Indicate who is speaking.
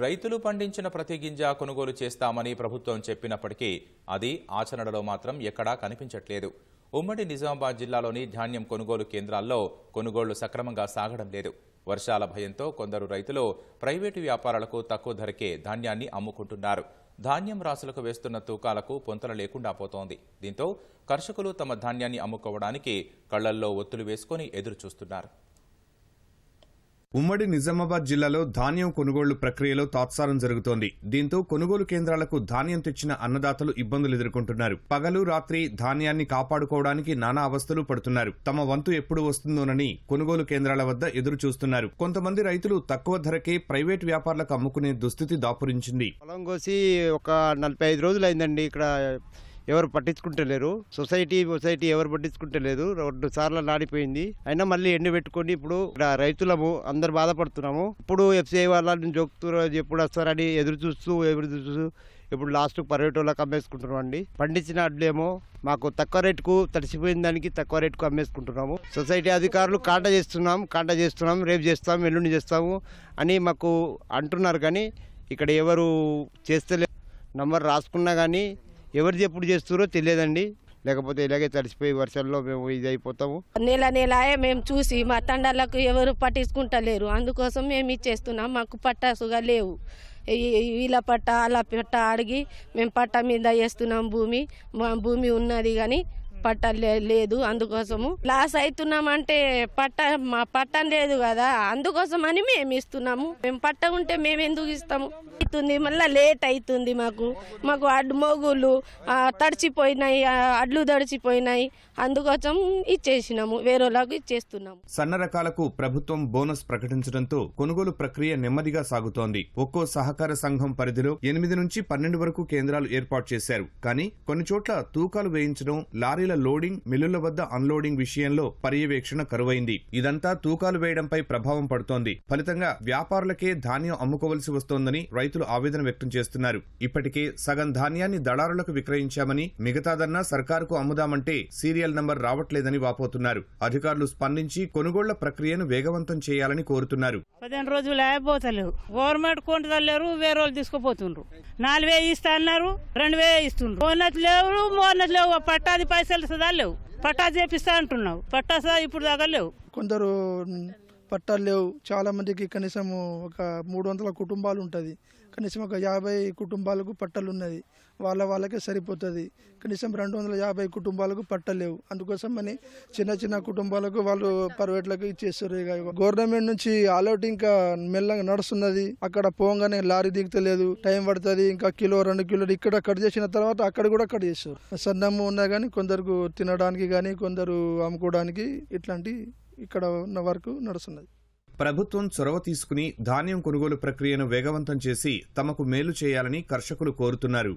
Speaker 1: రైతులు పండించిన ప్రతి గింజ కొనుగోలు చేస్తామని ప్రభుత్వం చెప్పినప్పటికీ అది ఆచరణలో మాత్రం ఎక్కడా కనిపించట్లేదు. ఉమ్మడి నిజామాబాద్ జిల్లాలోని ధాన్యం కొనుగోలు కేంద్రాల్లో కొనుగోళ్ళు సక్రమంగా సాగడం లేదు. వర్షాల భయంతో కొందరు రైతులు ప్రైవేటు వ్యాపారాలకు తక్కువ ధరకే ధాన్యాన్ని అమ్ముకుంటున్నారు. ధాన్యం రాసులకు వేస్తున్న తూకాలకు పొంతల లేకుండా పోతోంది. దీంతో కర్షకులు తమ ధాన్యాన్ని అమ్ముకోవడానికి కళ్ళల్లో ఒత్తులు వేసుకొని ఎదురు చూస్తున్నారు
Speaker 2: ఉమ్మడి నిజామాబాద్ జిల్లాలో ధాన్యం కొనుగోళ్ళు ప్రక్రియలో తాత్సారం జరుగుతోంది. దీంతో కొనుగోలు కేంద్రాలకు ధాన్యం తెచ్చిన అన్నదాతలు ఇబ్బందులు ఎదుర్కొంటున్నారు. పగలు రాత్రి ధాన్యాన్ని కాపాడుకోవడానికి నానా అవస్థలు పడుతున్నారు. తమ వంతు ఎప్పుడు వస్తుందోనని కొనుగోలు కేంద్రాల వద్ద ఎదురు చూస్తున్నారు కొంతమంది రైతులు తక్కువ ధరకే ప్రైవేట్ వ్యాపారులకు అమ్ముకునే దుస్థితి దాపురించింది.
Speaker 3: పొలం కోసి ఒక నలభై ఐదు రోజులు అయిందండి ఇక్కడ ఎవరు పట్టించుకుంటలేరు. సొసైటీ సొసైటీ ఎవరు పట్టించుకుంటలేదు రెండు సార్లు నాడిపోయింది. అయినా మళ్ళీ ఎండు పెట్టుకొని ఇప్పుడు రైతులము అందరు బాధపడుతున్నాము. ఇప్పుడు ఎఫ్సిఐ వాళ్ళని జోకుతున్నారు ఎప్పుడు వస్తారని ఎదురు చూస్తూ ఎదురు చూస్తూ ఇప్పుడు లాస్ట్ పర్యటనలకు వాళ్ళకి అమ్మేసుకుంటున్నాం అండి. పండించిన అడ్లేమో మాకు తక్కువ రేటుకు తడిసిపోయిన దానికి తక్కువ రేటుకు అమ్మేసుకుంటున్నాము. సొసైటీ అధికారులు కాంట చేస్తున్నాం కాంట చేస్తున్నాం రేపు చేస్తాం ఎల్లుండి చేస్తాము అని మాకు అంటున్నారు కానీ ఇక్కడ ఎవరు చేస్తలే నంబర్ రాసుకున్నా కానీ ఎవరిది ఎప్పుడు చేస్తారో తెలియదండి. లేకపోతే ఇలాగే తడిసిపోయి వర్షాల్లో మేము ఇది అయిపోతాము
Speaker 4: నెల నెలాయే మేము చూసి మా తండాలకు ఎవరు పట్టించుకుంటలేరు. అందుకోసం మేము ఇచ్చేస్తున్నాం. మాకు పట్టాసుగా లేవు. వీళ్ళ పట్ట అలా పట్ట అడిగి మేము పట్ట మీద వేస్తున్నాం భూమి. మా భూమి ఉన్నది కానీ పట్ట లే- లేదు అందుకోసము. లాస్ అవుతున్నామంటే పట్ట మా పట్టం లేదు కదా అందుకోసం అని మేము ఇస్తున్నాము మేము పట్ట ఉంటే మేము ఎందుకు ఇస్తాము? అవుతుంది మళ్ళీ లేట్ అవుతుంది మాకు. మాకు అడ్డు మోగులు తడిచిపోయినాయి అడ్లు తడిచిపోయినాయి. అందుకోసం ఇచ్చేసినాము వేరేలాగా ఇచ్చేస్తున్నాము.
Speaker 2: సన్న రకాలకు ప్రభుత్వం బోనస్ ప్రకటించడంతో కొనుగోలు ప్రక్రియ నెమ్మదిగా సాగుతోంది. ఒక్కో సహకార సంఘం పరిధిలో ఎనిమిది నుంచి పన్నెండు వరకు కేంద్రాలు ఏర్పాటు చేశారు. కానీ కొన్ని చోట్ల తూకాలు వేయించడం లారీల లోడింగ్ మిల్లుల వద్ద అన్లోడింగ్ విషయంలో పర్యవేక్షణ కరువైంది. ఇదంతా తూకాలు వేయడంపై ప్రభావం పడుతోంది. ఫలితంగా వ్యాపారులకే ధాన్యం అమ్ముకోవలసి వస్తోందని రైతులు ఆవేదన వ్యక్తం చేస్తున్నారు. ఇప్పటికే సగం ధాన్యాన్ని దళారులకు విక్రయించామని మిగతాదన్నా సర్కారుకు అమ్ముదామంటే సీరియల్ నంబర్ రావట్లేదని వాపోతున్నారు. అధికారులు స్పందించి కొనుగోళ్ళ ప్రక్రియను వేగవంతం చేయాలని కోరుతున్నారు.
Speaker 5: పదిహేను రోజులు అయిపోతలేవు గవర్నమెంట్ కొంటలేరు వేరే వాళ్ళు తీసుకుపోతుండ్రు. నాలుగు వేలు ఇస్తా అన్నారు రెండు వేలు ఇస్తుండ్రు. మోన్నతి లేవు లేవు పట్టాది పైసలు సదా లేవు? పట్టా చేపిస్తా అంటున్నావు. పట్టా సదా ఇప్పుడు దాకా లేవు?
Speaker 6: కొందరు పట్టాలు లేవు. చాలామందికి కనీసం ఒక మూడు వందల కుటుంబాలు ఉంటుంది. కనీసం ఒక యాభై కుటుంబాలకు పట్టలు ఉన్నది. వాళ్ళ వాళ్ళకే సరిపోతుంది. కనీసం రెండు వందల యాభై కుటుంబాలకు పట్టలేవు అందుకోసం అని చిన్న చిన్న కుటుంబాలకు వాళ్ళు ప్రైవేట్లకు ఇచ్చేస్తారు. ఇక గవర్నమెంట్ నుంచి ఆల్అౌట్ ఇంకా మెల్లగా నడుస్తున్నది. అక్కడ పోగానే లారీ దిగుతలేదు. టైం పడుతుంది. ఇంకా కిలో రెండు కిలోలు ఇక్కడ కట్ చేసిన తర్వాత అక్కడ కూడా కట్ చేస్తారు. సన్నము ఉన్నా కానీ కొందరు తినడానికి కానీ కొందరు అమ్ముకోవడానికి ఇట్లాంటి ఇక్కడ ఉన్న వరకు నడుస్తున్నది.
Speaker 2: ప్రభుత్వం చొరవ తీసుకుని ధాన్యం కొనుగోలు ప్రక్రియను వేగవంతం చేసి తమకు మేలు చేయాలని కర్షకులు కోరుతున్నారు.